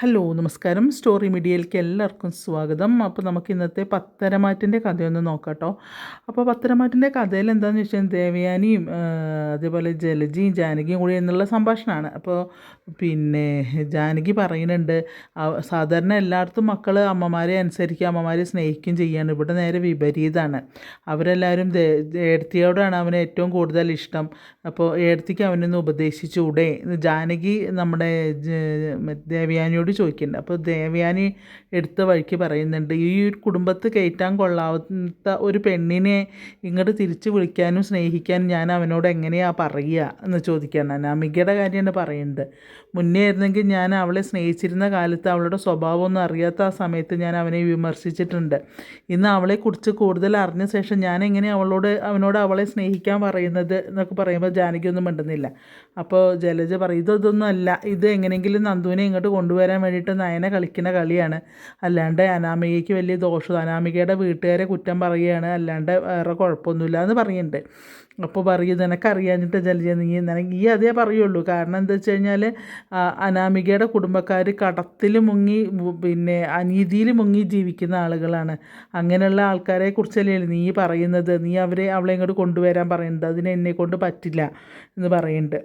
Hello നമസ്കാരം. Story മീഡിയയിലേക്ക് എല്ലാവർക്കും സ്വാഗതം. അപ്പോൾ നമുക്ക് ഇന്നത്തെ പത്തരമാറ്റിന്റെ കഥയൊന്ന് നോക്കാം കേട്ടോ. അപ്പോൾ പത്തരമാറ്റിന്റെ കഥയിൽ എന്താണെന്ന് വെച്ചാൽ ദേവയാനിയും അതേപോലെ ജലജിയും ജാനകിയും കൂടി എന്നുള്ള സംഭാഷണമാണ്. അപ്പോൾ പിന്നെ ജാനകി പറയുന്നുണ്ട് സാധാരണ എല്ലായിടത്തും മക്കൾ അമ്മമാരെ അനുസരിക്കുക അമ്മമാരെ സ്നേഹിക്കുകയും ചെയ്യാണ്. ഇവിടെ നേരെ വിപരീതമാണ് അവരെല്ലാവരും ഏടത്തിയോടാണ് അവന് ഏറ്റവും കൂടുതൽ ഇഷ്ടം. അപ്പോൾ ഏടത്തിക്ക് അവനൊന്ന് ഉപദേശിച്ചൂടെ ജാനകി നമ്മുടെ ദേവയാനിയോട് ചോദിക്കുന്നുണ്ട്. അപ്പോൾ ദേവയാനി എടുത്ത വഴിക്ക് പറയുന്നുണ്ട് ഈ ഒരു കുടുംബത്ത് കയറ്റാൻ കൊള്ളാത്ത ഒരു പെണ്ണിനെ ഇങ്ങോട്ട് തിരിച്ച് വിളിക്കാനും സ്നേഹിക്കാനും ഞാൻ അവനോട് എങ്ങനെയാണ് പറയുക? എന്ന് ചോദിക്കുകയാണ്. അനാമികയുടെ കാര്യമാണ് പറയുന്നത് മുന്നേ ആയിരുന്നെങ്കിൽ ഞാൻ അവളെ സ്നേഹിച്ചിരുന്ന കാലത്ത് അവളുടെ സ്വഭാവമൊന്നും അറിയാത്ത ആ സമയത്ത് ഞാൻ അവനെ വിമർശിച്ചിട്ടുണ്ട്. ഇന്ന് അവളെക്കുറിച്ച് കൂടുതൽ അറിഞ്ഞ ശേഷം ഞാൻ എങ്ങനെ അവളോട് അവനോട് അവളെ സ്നേഹിക്കാൻ പറയുന്നത് എന്നൊക്കെ പറയുമ്പോൾ ജാനകിയൊന്നും മിണ്ടുന്നില്ല. അപ്പോൾ ജലജ പറയും ഇതൊന്നും അല്ല. ഇത് എങ്ങനെയെങ്കിലും നന്ദുവിനെ ഇങ്ങോട്ട് കൊണ്ടുവരാൻ വേണ്ടിയിട്ട് നയന കളിക്കുന്ന കളിയാണ്. അല്ലാണ്ട് അനാമികയ്ക്ക് വലിയ ദോഷം അനാമികയുടെ വീട്ടുകാരെ കുറ്റം പറയുകയാണ്. അല്ലാണ്ട് വേറെ കുഴപ്പമൊന്നുമില്ല എന്ന് പറയുന്നുണ്ട്. അപ്പോൾ പറയും നിനക്കറിയാഞ്ഞിട്ട് ജലജ നീ ഈ അതേ പറയുള്ളൂ. കാരണം എന്താ വെച്ച് കഴിഞ്ഞാൽ അനാമികയുടെ കുടുംബക്കാർ കടത്തിൽ മുങ്ങി പിന്നെ അനീതിയിൽ മുങ്ങി ജീവിക്കുന്ന ആളുകളാണ്. അങ്ങനെയുള്ള ആൾക്കാരെ കുറിച്ചല്ലേ നീ പറയുന്നത്. നീ അവരെ അവളെ ഇങ്ങോട്ട് കൊണ്ടുവരാൻ പറയുന്നത് അതിനെന്നെ കൊണ്ട് പറ്റില്ല എന്ന് പറയുന്നുണ്ട്.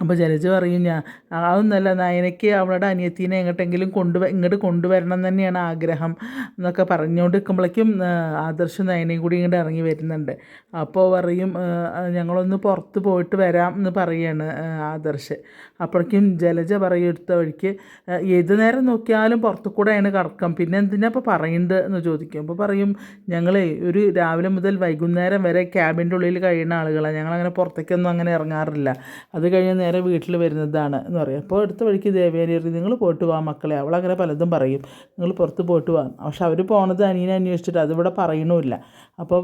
അപ്പോൾ ജലജ പറയും ഞാൻ അതൊന്നുമല്ല നയനയ്ക്ക് അവളുടെ അനിയത്തീനെ എങ്ങോട്ടെങ്കിലും കൊണ്ടുവ ഇങ്ങോട്ട് കൊണ്ടുവരണം തന്നെയാണ് ആഗ്രഹം എന്നൊക്കെ പറഞ്ഞുകൊണ്ട് നിൽക്കുമ്പോഴേക്കും ആദർശ് നയനയും കൂടി ഇങ്ങോട്ട് ഇറങ്ങി വരുന്നുണ്ട്. അപ്പോൾ പറയും ഞങ്ങളൊന്ന് പുറത്ത് പോയിട്ട് വരാം എന്ന് പറയാണ് ആദർശ്. അപ്പോഴേക്കും ജലജ പറയും എടുത്ത വഴിക്ക് ഏത് നേരം നോക്കിയാലും പുറത്തു കൂടെയാണ് കറക്കം പിന്നെ എന്തിനാ ഇപ്പോൾ പറയുന്നത് എന്ന് ചോദിക്കും. അപ്പോൾ പറയും ഞങ്ങളെ ഒരു രാവിലെ മുതൽ വൈകുന്നേരം വരെ ക്യാബിന്റെ ഉള്ളിൽ കഴിയുന്ന ആളുകളാണ് ഞങ്ങളങ്ങനെ പുറത്തേക്കൊന്നും അങ്ങനെ ഇറങ്ങാറില്ല. അത് കഴിഞ്ഞ് നേരെ വീട്ടിൽ വരുന്നതാണ് എന്ന് പറയും. അപ്പോൾ അടുത്ത വഴിക്ക് ദേവേനേറി നിങ്ങൾ പോയിട്ട് വാ മക്കളെ. അവളങ്ങനെ പലതും പറയും. നിങ്ങൾ പുറത്ത് പോയിട്ട് വാ. പക്ഷെ അവർ പോണത് അനിയനെ അന്വേഷിച്ചിട്ട് അതിവിടെ പറയണമില്ല അപ്പോൾ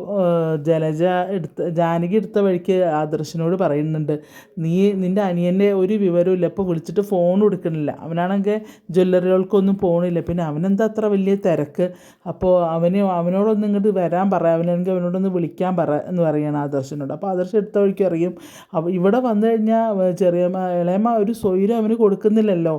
ജലജ എടുത്ത ജാനകി എടുത്ത വഴിക്ക് ആദർശനോട് പറയുന്നുണ്ട് നീ നിന്റെ അനിയന്റെ ഒരു വിവരവും ഇല്ല ഇപ്പോൾ വിളിച്ചിട്ട് ഫോൺ എടുക്കണില്ല. അവനാണെങ്കിൽ ജ്വല്ലറികൾക്കൊന്നും പോകണില്ല പിന്നെ അവനെന്താ അത്ര വലിയ തിരക്ക്? അപ്പോൾ അവന് അവനോടൊന്നും ഇങ്ങോട്ട് വരാൻ പറ. അവനാണെങ്കിൽ അവനോടൊന്ന് വിളിക്കാൻ പറ എന്ന് പറയുകയാണ് ആദർശനോട്. അപ്പോൾ ആദർശം എടുത്ത വഴിക്ക് അറിയും ഇവിടെ വന്നു കഴിഞ്ഞാൽ ചെറിയ ഇളയമ്മ ഒരു സ്വൈരം അവന് കൊടുക്കുന്നില്ലല്ലോ.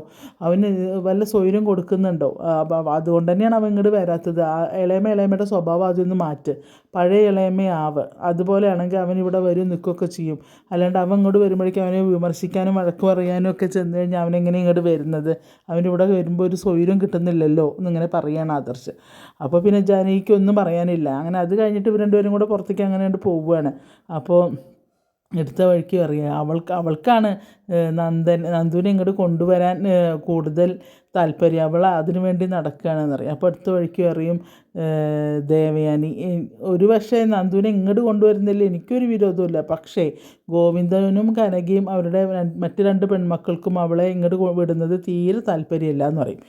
അവന് വല്ല സ്വൈരം കൊടുക്കുന്നുണ്ടോ? അപ്പോൾ അതുകൊണ്ട് തന്നെയാണ് അവൻ ഇങ്ങോട്ട് വരാത്തത്. ആ ഇളയമ്മ ഇളയമ്മയുടെ സ്വഭാവം അതൊന്ന് മാറ്റ്. പഴയ ഇളയമ്മയാവ് അതുപോലെയാണെങ്കിൽ അവൻ ഇവിടെ വരും നിൽക്കുകയൊക്കെ ചെയ്യും. അല്ലാണ്ട് അവൻ ഇങ്ങോട്ട് വരുമ്പോഴേക്കും അവനെ വിമർശിക്കാനും വഴക്ക് പറയാനും ഒക്കെ ചെന്ന് കഴിഞ്ഞാൽ അവനെങ്ങനെ ഇങ്ങോട്ട് വരുന്നത്? അവനിവിടെ വരുമ്പോൾ ഒരു സ്വൈരം കിട്ടുന്നില്ലല്ലോ എന്നിങ്ങനെ പറയാണ് ആദർശ്. അപ്പോൾ പിന്നെ ജാനകിക്ക് ഒന്നും പറയാനില്ല. അങ്ങനെ അത് കഴിഞ്ഞിട്ട് ഇവർ രണ്ടുപേരും കൂടെ പുറത്തേക്ക് അങ്ങനെ പോവുകയാണ്. അപ്പോൾ എടുത്ത വഴിക്ക് അറിയാം. അവൾക്ക് അവൾക്കാണ് നന്ദൻ നന്ദുവിനെ ഇങ്ങോട്ട് കൊണ്ടുവരാൻ കൂടുതൽ താല്പര്യം. അവൾ അതിനു വേണ്ടി നടക്കുകയാണെന്ന് അറിയാം അപ്പോൾ അടുത്ത വഴിക്ക് അറിയും ദേവയാനി ഒരു പക്ഷേ നന്ദുവിനെ ഇങ്ങോട്ട് കൊണ്ടുവരുന്നില്ല എനിക്കൊരു വിരോധമില്ല പക്ഷേ ഗോവിന്ദനും കനകയും അവരുടെ മറ്റു രണ്ട് പെൺമക്കൾക്കും അവളെ ഇങ്ങോട്ട് വിടുന്നത് തീരെ താല്പര്യമില്ല എന്ന് പറയും.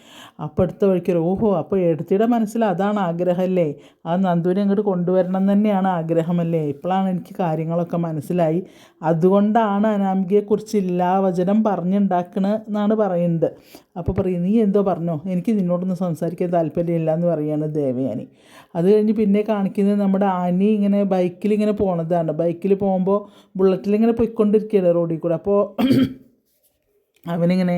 അപ്പോൾ അടുത്ത വഴിക്ക് ഓഹോ അപ്പോൾ എടുത്തിയുടെ മനസ്സിൽ അതാണ് ആഗ്രഹമല്ലേ? ആ നന്ദുവിനെ ഇങ്ങോട്ട് കൊണ്ടുവരണം തന്നെയാണ് ആഗ്രഹമല്ലേ? ഇപ്പോഴാണ് എനിക്ക് കാര്യങ്ങളൊക്കെ മനസ്സിലായി. അതുകൊണ്ടാണ് അനാമികയെക്കുറിച്ച് എല്ലാ വചനം പറഞ്ഞുണ്ടാക്കണ എന്നാണ് പറയുന്നത്. അപ്പോൾ പറയും എന്തോ പറഞ്ഞോ? എനിക്ക് നിന്നോടൊന്നും സംസാരിക്കാൻ താല്പര്യമില്ല എന്ന് പറയുകയാണ് ദേവയാനി. അത് കഴിഞ്ഞ് പിന്നെ കാണിക്കുന്നത് നമ്മുടെ ആനി ഇങ്ങനെ ബൈക്കിൽ ഇങ്ങനെ പോണതാണ്. ബൈക്കിൽ പോകുമ്പോൾ ബുള്ളറ്റിൽ ഇങ്ങനെ പോയിക്കൊണ്ടിരിക്കുകയാണ് റോഡിൽ കൂടെ. അപ്പോൾ അവനിങ്ങനെ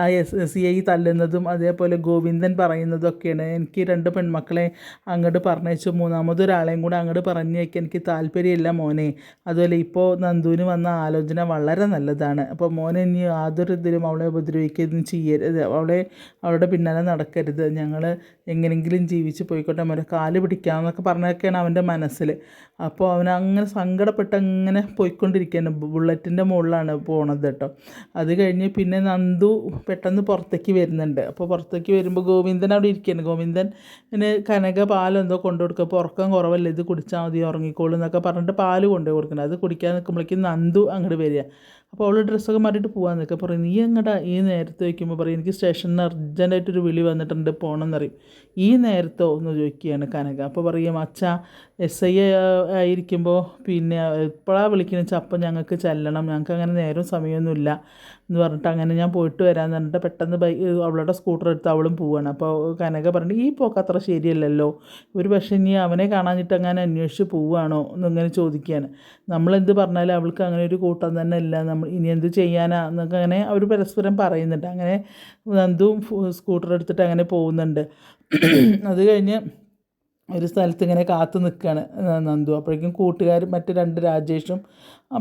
ആ എസ് സി ഐ തല്ലുന്നതും അതേപോലെ ഗോവിന്ദൻ പറയുന്നതൊക്കെയാണ്. എനിക്ക് രണ്ട് പെൺമക്കളെ അങ്ങോട്ട് പറഞ്ഞയച്ചു. മൂന്നാമതൊരാളെയും കൂടെ അങ്ങോട്ട് പറഞ്ഞേക്ക് എനിക്ക് താല്പര്യമില്ല മോനെ. അതുപോലെ ഇപ്പോൾ നന്ദുവിന് വന്ന ആലോചന വളരെ നല്ലതാണ്. അപ്പോൾ മോനെ ഇനി യാതൊരു ഇതിലും അവളെ ഉപദ്രവിക്കുകയൊന്നും ചെയ്യരുത്. അവളെ അവളുടെ പിന്നാലെ നടക്കരുത്. ഞങ്ങൾ എങ്ങനെയെങ്കിലും ജീവിച്ച് പോയിക്കോട്ടെ. മോനെ കാൽ പിടിക്കാമെന്നൊക്കെ പറഞ്ഞൊക്കെയാണ് അവന്റെ മനസ്സിൽ അപ്പോൾ അവൻ അങ്ങനെ സങ്കടപ്പെട്ട് അങ്ങനെ പോയിക്കൊണ്ടിരിക്കുകയാണ്. ബുള്ളറ്റിന്റെ മുകളിലാണ് പോണത് കേട്ടോ. അത് പിന്നെ നന്ദു പെട്ടെന്ന് പുറത്തേക്ക് വരുന്നുണ്ട്. അപ്പോൾ പുറത്തേക്ക് വരുമ്പോൾ ഗോവിന്ദൻ അവിടെ ഇരിക്കുകയാണ്. ഗോവിന്ദൻ പിന്നെ കനക പാലെന്തോ കൊണ്ടു കൊടുക്കുക. അപ്പോൾ ഉറക്കം കുറവല്ല? ഇത് കുടിച്ചാൽ മതി ഉറങ്ങിക്കോളൂ എന്നൊക്കെ പറഞ്ഞിട്ട് പാൽ കൊണ്ടുപോയി കൊടുക്കണം അത് കുടിക്കാൻ നിൽക്കുമ്പോഴേക്കും നന്ദു അങ്ങോട്ട് വരിക. അപ്പോൾ അവൾ ഡ്രസ്സൊക്കെ മാറിയിട്ട് പോകാൻ നിൽക്കുക. പറയും നീ എങ്ങടാ ഈ നേരത്തെ വയ്ക്കുമ്പോൾ പറയും എനിക്ക് സ്റ്റേഷനിൽ അർജന്റായിട്ടൊരു വിളി വന്നിട്ടുണ്ട് പോകണം എന്നറിയും ഈ നേരത്തോ? എന്ന് ചോദിക്കുകയാണ് കനക. അപ്പോൾ പറയും അച്ഛ എസ് ഐ ആയിരിക്കുമ്പോൾ പിന്നെ എപ്പോഴാണ് വിളിക്കുന്നത് വെച്ചാൽ അപ്പം ഞങ്ങൾക്ക് ചെല്ലണം. ഞങ്ങൾക്ക് അങ്ങനെ നേരം സമയമൊന്നുമില്ല എന്ന് പറഞ്ഞിട്ട് അങ്ങനെ ഞാൻ പോയിട്ട് വരാമെന്ന് പറഞ്ഞിട്ട് പെട്ടെന്ന് ബൈ അവളുടെ സ്കൂട്ടർ എടുത്ത് അവളും പോവാണ്. അപ്പോൾ കനക പറഞ്ഞിട്ട് ഈ പോക്ക് അത്ര ശരിയല്ലല്ലോ. ഒരു പക്ഷേ ഇനി അവനെ കാണാഞ്ഞിട്ട് അങ്ങനെ അന്വേഷിച്ച് പോവുകയാണോ എന്നിങ്ങനെ ചോദിക്കുകയാണ്. നമ്മളെന്ത് പറഞ്ഞാലും അവൾക്ക് അങ്ങനെ ഒരു കൂട്ടം തന്നെ ഇല്ല. നമ്മൾ ഇനി എന്ത് ചെയ്യാനാ എന്നൊക്കെ അങ്ങനെ അവർ പരസ്പരം പറയുന്നുണ്ട്. അങ്ങനെ നന്ദുവും സ്കൂട്ടർ എടുത്തിട്ട് അങ്ങനെ പോകുന്നുണ്ട്. അത് കഴിഞ്ഞ് ഒരു സ്ഥലത്ത് ഇങ്ങനെ കാത്തു നിൽക്കുകയാണ് നന്ദു. അപ്പോഴേക്കും കൂട്ടുകാർ മറ്റ് രണ്ട് രാജേഷും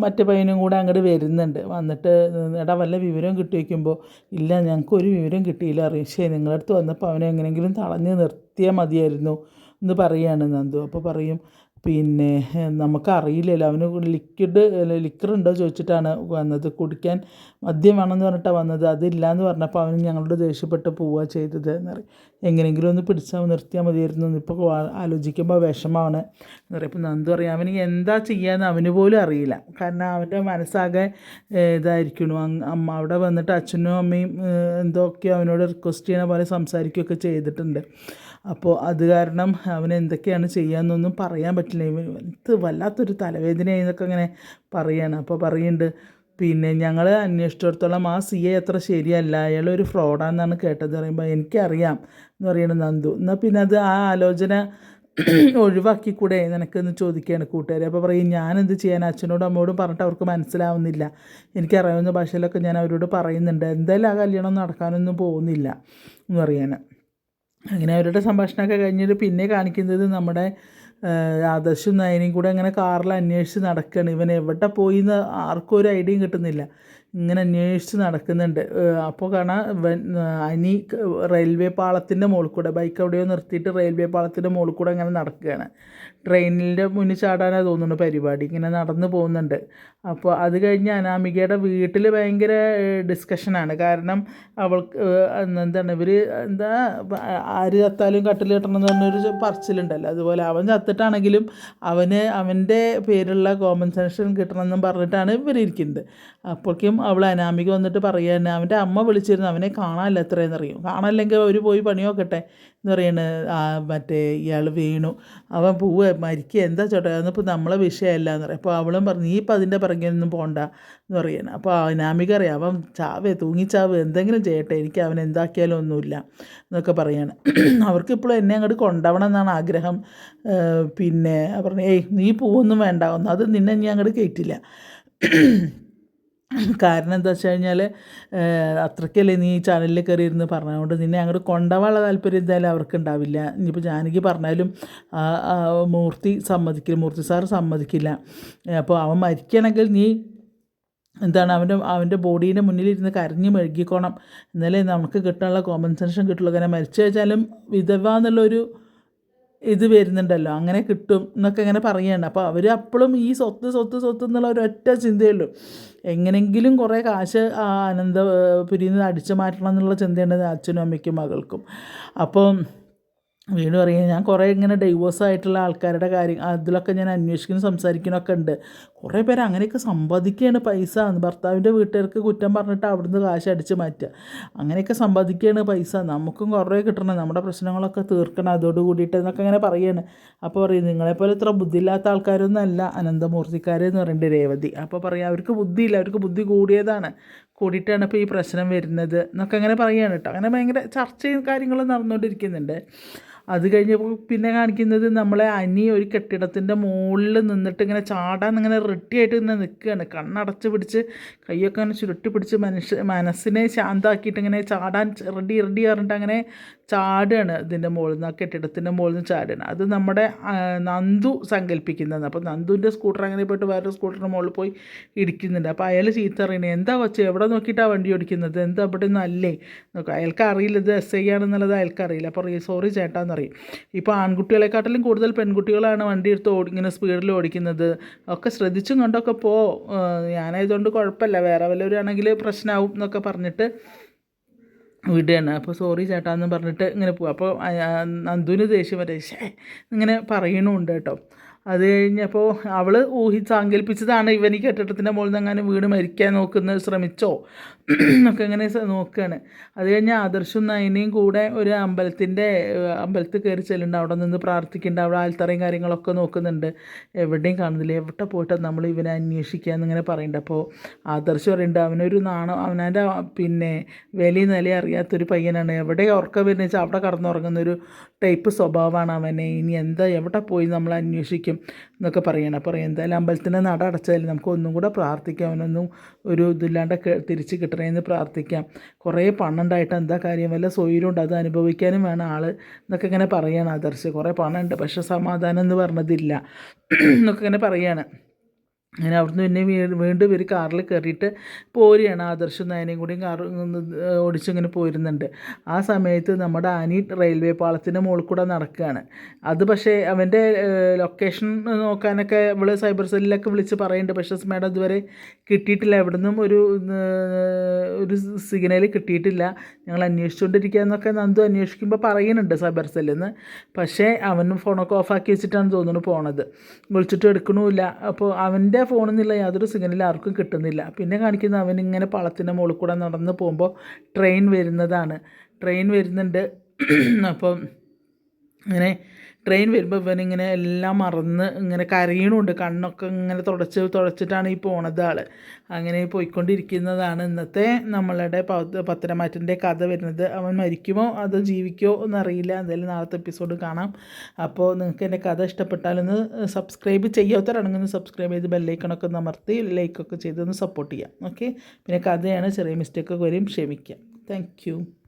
മറ്റു പയ്യനും കൂടെ അങ്ങോട്ട് വരുന്നുണ്ട്. വന്നിട്ട് എടാ വല്ല വിവരം കിട്ടി വയ്ക്കുമ്പോൾ ഇല്ല ഞങ്ങൾക്ക് ഒരു വിവരം കിട്ടിയില്ല അറിയും. ശരി നിങ്ങളുടെ വന്നപ്പോൾ അവനെ എങ്ങനെയെങ്കിലും തളഞ്ഞ് നിർത്തിയാൽ മതിയായിരുന്നു എന്ന് പറയുകയാണ് നന്ദു. അപ്പോൾ പറയും പിന്നെ നമുക്കറിയില്ലല്ലോ. അവന് ലിക്വിഡ് ലിക്കർ ഉണ്ടോ ചോദിച്ചിട്ടാണ് വന്നത്. കുടിക്കാൻ മദ്യം വേണമെന്ന് പറഞ്ഞിട്ടാണ് വന്നത്. അതില്ല എന്ന് പറഞ്ഞപ്പോൾ അവൻ ഞങ്ങളോട് ദേഷ്യപ്പെട്ട് പോവുക ചെയ്തത് എന്ന് പറയും. എങ്ങനെയെങ്കിലും ഒന്ന് പിടിച്ചാൽ നിർത്തിയാൽ മതിയായിരുന്നു ഇപ്പോൾ ആലോചിക്കുമ്പോൾ വിഷമമാണ് എന്ന് പറയും. ഇപ്പോൾ നന്ദു അവന് എന്താ ചെയ്യാന്ന് അവന് പോലും അറിയില്ല. കാരണം അവന്റെ മനസ്സാകെ ഇതായിരിക്കണു അമ്മ അവിടെ വന്നിട്ട് അച്ഛനും അമ്മയും എന്തൊക്കെയോ അവനോട് റിക്വസ്റ്റ് ചെയ്യണ പോലെ സംസാരിക്കുകയൊക്കെ ചെയ്തിട്ടുണ്ട്. അപ്പോൾ അത് കാരണം അവന് എന്തൊക്കെയാണ് ചെയ്യാന്നൊന്നും പറയാൻ പറ്റില്ല. ഇത് വല്ലാത്തൊരു തലവേദനയായി എന്നൊക്കെ അങ്ങനെ പറയാണ്. അപ്പോൾ പറയുന്നുണ്ട് പിന്നെ ഞങ്ങൾ അന്വേഷിച്ചിടത്തോളം ആ സി എ അത്ര ശരിയല്ല. അയാൾ ഒരു ഫ്രോഡാണെന്നാണ് കേട്ടത്. പറയുമ്പോൾ എനിക്കറിയാം. എന്ന് പറയുന്നത് നന്ദു. എന്നാൽ പിന്നെ അത് ആ ആലോചന ഒഴിവാക്കിക്കൂടെ? നിനക്കെന്ന് ചോദിക്കുകയാണ് കൂട്ടുകാരെ. അപ്പോൾ പറയും ഞാനെന്ത് ചെയ്യാൻ അച്ഛനോടും അമ്മയോടും പറഞ്ഞിട്ട് അവർക്ക് മനസ്സിലാവുന്നില്ല. എനിക്കറിയാവുന്ന ഭാഷയിലൊക്കെ ഞാൻ അവരോട് പറയുന്നുണ്ട്. എന്തായാലും ആ കല്യാണം നടക്കാനൊന്നും പോകുന്നില്ല. എന്ന് പറയാൻ അങ്ങനെ അവരുടെ സംഭാഷണമൊക്കെ കഴിഞ്ഞിട്ട് പിന്നെ കാണിക്കുന്നത് നമ്മുടെ ആദർശ നയനയും കൂടെ അങ്ങനെ കാറിൽ അന്വേഷിച്ച് നടക്കുകയാണ് ഇവൻ എവിടെ പോയി എന്ന് ആർക്കും ഒരു ഐഡിയയും കിട്ടുന്നില്ല. ഇങ്ങനെ അന്വേഷിച്ച് നടക്കുന്നുണ്ട്. അപ്പോൾ കാണാം അനി റെയിൽവേ പാളത്തിന്റെ മുകളിൽ കൂടെ ബൈക്ക് എവിടെയോ നിർത്തിയിട്ട് റെയിൽവേ പാളത്തിന്റെ മുകളിൽ കൂടെ അങ്ങനെ നടക്കുകയാണ്. ട്രെയിനിന്റെ മുന്നിൽ ചാടാനാണ് തോന്നുന്നു പരിപാടി. ഇങ്ങനെ നടന്നു പോകുന്നുണ്ട്. അപ്പോൾ അത് കഴിഞ്ഞ് അനാമികയുടെ വീട്ടിൽ ഭയങ്കര ഡിസ്കഷനാണ് കാരണം അവൾക്ക് എന്താണ് ഇവർ എന്താ ആര് ചത്താലും കട്ടിൽ കിട്ടണം എന്ന് പറഞ്ഞൊരു പറച്ചിലുണ്ടല്ലോ. അതുപോലെ അവൻ ചത്തിട്ടാണെങ്കിലും അവന് അവന്റെ പേരുള്ള കോമ്പൻസേഷൻ കിട്ടണമെന്നും പറഞ്ഞിട്ടാണ് ഇവർ ഇരിക്കുന്നത് അപ്പോഴേക്കും അവൾ അനാമിക വന്നിട്ട് പറയുകയാണ് അവന്റെ അമ്മ വിളിച്ചിരുന്നു. അവനെ കാണാനില്ല എത്രയെന്നറിയും കാണാനില്ലെങ്കിൽ അവർ പോയി പണി നോക്കട്ടെ. എന്ന് പറയുന്നത് ആ മറ്റേ ഇയാൾ വീണു. അവൻ പോവുക മരിക്കുക എന്താ ചേട്ടാ? എന്നിപ്പോൾ നമ്മളെ വിഷയമല്ല എന്ന് പറയും. അപ്പോൾ അവളും പറഞ്ഞു നീ ഇപ്പം അതിന്റെ പിറകെ ഒന്നും പോണ്ട എന്ന് പറയണം. അപ്പോൾ അനാമിക അറിയാം അവൻ ചാവേ തൂങ്ങിച്ചാവ് എന്തെങ്കിലും ചെയ്യട്ടെ എനിക്ക് അവൻ എന്താക്കിയാലും ഒന്നുമില്ല എന്നൊക്കെ പറയാണ്. അവർക്ക് ഇപ്പോഴും എന്നെ അങ്ങോട്ട് കൊണ്ടുപോകണം എന്നാണ് ആഗ്രഹം. പിന്നെ പറഞ്ഞു ഏയ് നീ പൂവൊന്നും വേണ്ട ഒന്നും അത് നിന്നെ ഞാൻ അങ്ങോട്ട് കയറ്റില്ല കാരണം എന്താ വെച്ച് കഴിഞ്ഞാൽ അത്രയ്ക്കല്ലേ നീ ഈ ചാനലിൽ കയറി ഇരുന്ന് പറഞ്ഞതുകൊണ്ട് നിന്നെ അങ്ങോട്ട് കൊണ്ടുപോകാനുള്ള താല്പര്യം എന്തായാലും അവർക്ക് ഉണ്ടാവില്ല ഇനിയിപ്പോൾ ജാനകി പറഞ്ഞാലും മൂർത്തി സമ്മതിക്കില്ല മൂർത്തി സാർ സമ്മതിക്കില്ല. അപ്പോൾ അവൻ മരിക്കണമെങ്കിൽ നീ എന്താണ് അവന്റെ അവന്റെ ബോഡീന്റെ മുന്നിലിരുന്ന് കരഞ്ഞ് മെഴുകിക്കോണം. എന്നാലേ നമുക്ക് കിട്ടാനുള്ള കോമ്പൻസേഷൻ കിട്ടുള്ളൂ. കാരണം മരിച്ചു വെച്ചാലും വിധവ എന്നുള്ളൊരു ഇത് വരുന്നുണ്ടല്ലോ. അങ്ങനെ കിട്ടും എന്നൊക്കെ ഇങ്ങനെ പറയുകയാണ് അപ്പോൾ അവർ അപ്പോഴും ഈ സ്വത്ത് സ്വത്ത് സ്വത്ത് എന്നുള്ള ഒരൊറ്റ ചിന്തയുള്ളൂ എങ്ങനെങ്കിലും കുറേ കാശ് ആ അനന്തപുരിയിൽ നിന്ന് അടിച്ചു മാറ്റണം എന്നുള്ള ചിന്തയുണ്ട് അച്ഛനും അമ്മയ്ക്കും മകൾക്കും. അപ്പം വീണ്ടും പറയുക ഞാൻ കുറേ ഇങ്ങനെ ഡൈവേഴ്സ് ആയിട്ടുള്ള ആൾക്കാരുടെ കാര്യം അതിലൊക്കെ ഞാൻ അന്വേഷിക്കുന്നു സംസാരിക്കുന്നൊക്കെ ഉണ്ട്. കുറേ പേര് അങ്ങനെയൊക്കെ സമ്പാദിക്കുകയാണ് പൈസ. എന്ന് ഭർത്താവിന്റെ വീട്ടുകാർക്ക് കുറ്റം പറഞ്ഞിട്ട് അവിടുന്ന് കാശ് അടിച്ച് മാറ്റുക. അങ്ങനെയൊക്കെ സമ്പാദിക്കുകയാണ് പൈസ. നമുക്കും കുറേ കിട്ടണം. നമ്മുടെ പ്രശ്നങ്ങളൊക്കെ തീർക്കണം. അതോട് കൂടിയിട്ട് എന്നൊക്കെ ഇങ്ങനെ പറയുകയാണ്. അപ്പോൾ പറയും നിങ്ങളെപ്പോലെ ഇത്ര ബുദ്ധിയില്ലാത്ത ആൾക്കാരൊന്നും അല്ല അനന്തമൂർത്തിക്കാരെന്ന് പറയുന്നത് രേവതി. അപ്പോൾ പറയാം അവർക്ക് ബുദ്ധിയില്ല. അവർക്ക് ബുദ്ധി കൂടിയതാണ്. കൂടിയിട്ടാണ് ഇപ്പോൾ ഈ പ്രശ്നം വരുന്നത്. എന്നൊക്കെ അങ്ങനെ പറയുകയാണ് കേട്ടോ. അങ്ങനെ ഭയങ്കര ചർച്ചയും കാര്യങ്ങളും നടന്നുകൊണ്ടിരിക്കുന്നുണ്ട്. അത് കഴിഞ്ഞപ്പോൾ പിന്നെ കാണിക്കുന്നത് നമ്മളെ അനി ഒരു കെട്ടിടത്തിന്റെ മുകളിൽ നിന്നിട്ട് ഇങ്ങനെ ചാടാൻ ഇങ്ങനെ റെഡിയായിട്ട് ഇങ്ങനെ നിൽക്കുകയാണ് കണ്ണടച്ച് പിടിച്ച് കൈയൊക്കെ അങ്ങനെ ചുരുട്ടി പിടിച്ച് മനുഷ്യ മനസ്സിനെ ശാന്തമാക്കിയിട്ട് ഇങ്ങനെ ചാടാൻ റെഡി റെഡി പറഞ്ഞിട്ട് അങ്ങനെ ചാടുകയാണ് ഇതിന്റെ മുകളിൽ നിന്ന് ആ കെട്ടിടത്തിന്റെ മുകളിൽ നിന്ന് ചാടുകയാണ് അത് നമ്മുടെ നന്ദു സങ്കല്പിക്കുന്നതാണ് അപ്പോൾ നന്ദുവിന്റെ സ്കൂട്ടർ അങ്ങനെ പോയിട്ട് വേറൊരു സ്കൂട്ടറിന്റെ മുകളിൽ പോയി ഇടിക്കുന്നുണ്ട്. അപ്പോൾ അയാൾ ചീത്ത അറിയണേ എന്താ വച്ച് എവിടെ നോക്കിയിട്ടാണ് വണ്ടി ഓടിക്കുന്നത്? എന്താ ഇവിടെ ഒന്നും അല്ലേ? നോക്കാം അയാൾക്ക് അറിയില്ല ഇത് എസ് ഐ ആണെന്നുള്ളത് അയാൾക്കറിയില്ല അപ്പോൾ സോറി ചേട്ടാന്ന് പറയും ഇപ്പോൾ ആൺകുട്ടികളെക്കാട്ടിലും കൂടുതൽ പെൺകുട്ടികളാണ് വണ്ടി എടുത്ത് ഇങ്ങനെ സ്പീഡിൽ ഓടിക്കുന്നത്. ഒക്കെ ശ്രദ്ധിച്ചും കൊണ്ടൊക്കെ പോ ഞാനായതുകൊണ്ട് കുഴപ്പമില്ല. വേറെ വല്ലവരാണെങ്കിൽ പ്രശ്നമാവും എന്നൊക്കെ പറഞ്ഞിട്ട് വിടുകയാണ്. അപ്പോൾ സോറി ചേട്ടാ എന്ന് പറഞ്ഞിട്ട് ഇങ്ങനെ പോകും അപ്പോൾ നന്ദുവിന് ദേഷ്യം വരെ. ഇങ്ങനെ പറയണമുണ്ട് കേട്ടോ. അത് കഴിഞ്ഞപ്പോൾ അവൾ ഊഹി സാങ്കല്പിച്ചതാണ് ഇവൻ ഈ കെട്ടിടത്തിന്റെ മുകളിൽ നിന്ന് അങ്ങനെ വീട് മരിക്കാൻ നോക്കുന്ന ശ്രമിച്ചോ? ഒക്കെ ഇങ്ങനെ നോക്കുകയാണ് അത് കഴിഞ്ഞ് ആദർശും നയനയും കൂടെ ഒരു അമ്പലത്തിന്റെ അമ്പലത്തിൽ കയറി ചെല്ലുന്നുണ്ട്. അവിടെ നിന്ന് പ്രാർത്ഥിക്കുന്നുണ്ട്. അവിടെ ആൽത്തറയും കാര്യങ്ങളൊക്കെ നോക്കുന്നുണ്ട്. എവിടെയും കാണുന്നില്ല. എവിടെ പോയിട്ട് നമ്മൾ ഇവനെ അന്വേഷിക്കുക എന്നിങ്ങനെ പറയുന്നുണ്ട് അപ്പോൾ ആദർശ് പറയുന്നുണ്ട് അവനൊരു നാണം അവനവന്റെ പിന്നെ വിലയും നിലയും അറിയാത്തൊരു പയ്യനാണ്. എവിടെ ഉറക്കം വരുന്ന വെച്ചാൽ അവിടെ കടന്നുറങ്ങുന്നൊരു ടൈപ്പ് സ്വഭാവമാണ് അവനെ. ഇനി എന്താ എവിടെ പോയി നമ്മൾ അന്വേഷിക്കും? മരിക്കും എന്നൊക്കെ പറയണം. അപ്പോൾ എന്തായാലും അമ്പലത്തിന്റെ നട അടച്ചാലും നമുക്ക് ഒന്നും കൂടെ പ്രാർത്ഥിക്കാം അവനൊന്നും ഒരു ഇതില്ലാണ്ട് തിരിച്ച് കിട്ടണമെന്ന് പ്രാർത്ഥിക്കാം. കുറേ പണം എന്താ കാര്യം? വല്ല സൗകര്യമുണ്ട് അത് അനുഭവിക്കാനും വേണം ആൾ എന്നൊക്കെ ഇങ്ങനെ പറയണം ആദർശ്. കുറേ പണമുണ്ട് പക്ഷേ സമാധാനം എന്ന് പറഞ്ഞതില്ല. എന്നൊക്കെ ഇങ്ങനെ പറയാണ്. അങ്ങനെ അവിടുന്ന് പിന്നെ വീണ്ടും ഇവർ കാറിൽ കയറിയിട്ട് പോരുകയാണ്. ആദർശും നയനയും കൂടി കാർ ഓടിച്ചിങ്ങനെ പോരുന്നുണ്ട്. ആ സമയത്ത് നമ്മുടെ ആനി റെയിൽവേ പാളത്തിന്റെ മുകളിൽ കൂടെ നടക്കുകയാണ്. അത് പക്ഷേ അവന്റെ ലൊക്കേഷൻ നോക്കാനൊക്കെ അവൾ സൈബർ സെല്ലിലൊക്കെ വിളിച്ച് പറയുന്നുണ്ട്. പക്ഷേ മാഡം ഇതുവരെ കിട്ടിയിട്ടില്ല. എവിടുന്നും ഒരു ഒരു സിഗ്നൽ കിട്ടിയിട്ടില്ല. ഞങ്ങൾ അന്വേഷിച്ചുകൊണ്ടിരിക്കുക എന്നൊക്കെ നന്ദു അന്വേഷിക്കുമ്പോൾ പറയുന്നുണ്ട് സൈബർ സെല്ലിൽ നിന്ന് പക്ഷേ അവനും ഫോണൊക്കെ ഓഫാക്കി വെച്ചിട്ടാണ് തോന്നുന്നു പോണത്. വിളിച്ചിട്ട് എടുക്കണമില്ല. അപ്പോൾ അവന്റെ ഫോണിൽ നിന്നുള്ള യാതൊരു സിഗ്നലും ആർക്കും കിട്ടുന്നില്ല. പിന്നെ കാണിക്കുന്ന അവൻ ഇങ്ങനെ പാളത്തിന്റെ മുകളിൽ കൂടെ നടന്ന് പോകുമ്പോൾ ട്രെയിൻ വരുന്നതാണ്. ട്രെയിൻ വരുന്നുണ്ട്. അപ്പം ഇങ്ങനെ ട്രെയിൻ വരുമ്പോൾ ഇവനിങ്ങനെ എല്ലാം മറന്ന് ഇങ്ങനെ കരയണുണ്ട്. കണ്ണൊക്കെ ഇങ്ങനെ തുടച്ച് തുടച്ചിട്ടാണ് ഈ പോണത് ആൾ അങ്ങനെ പോയിക്കൊണ്ടിരിക്കുന്നതാണ് ഇന്നത്തെ നമ്മളുടെ പ- കഥ വരുന്നത്. അവൻ മരിക്കുമോ? അതോ ജീവിക്കുമോ? എന്നറിയില്ല എന്തായാലും നാളത്തെ എപ്പിസോഡ് കാണാം. അപ്പോൾ നിങ്ങൾക്ക് എന്റെ കഥ ഇഷ്ടപ്പെട്ടാലൊന്ന് സബ്സ്ക്രൈബ് ചെയ്യാത്തവരാണെങ്കിൽ ഒന്ന് സബ്സ്ക്രൈബ് ചെയ്ത് ബെല്ലൈക്കണൊക്കെ ഒന്ന് അമർത്തി ലൈക്കൊക്കെ ചെയ്തൊന്ന് സപ്പോർട്ട് ചെയ്യാം. ഓക്കെ പിന്നെ കഥയാണ് ചെറിയ മിസ്റ്റേക്കൊക്കെ വരും. ക്ഷമിക്കാം. താങ്ക്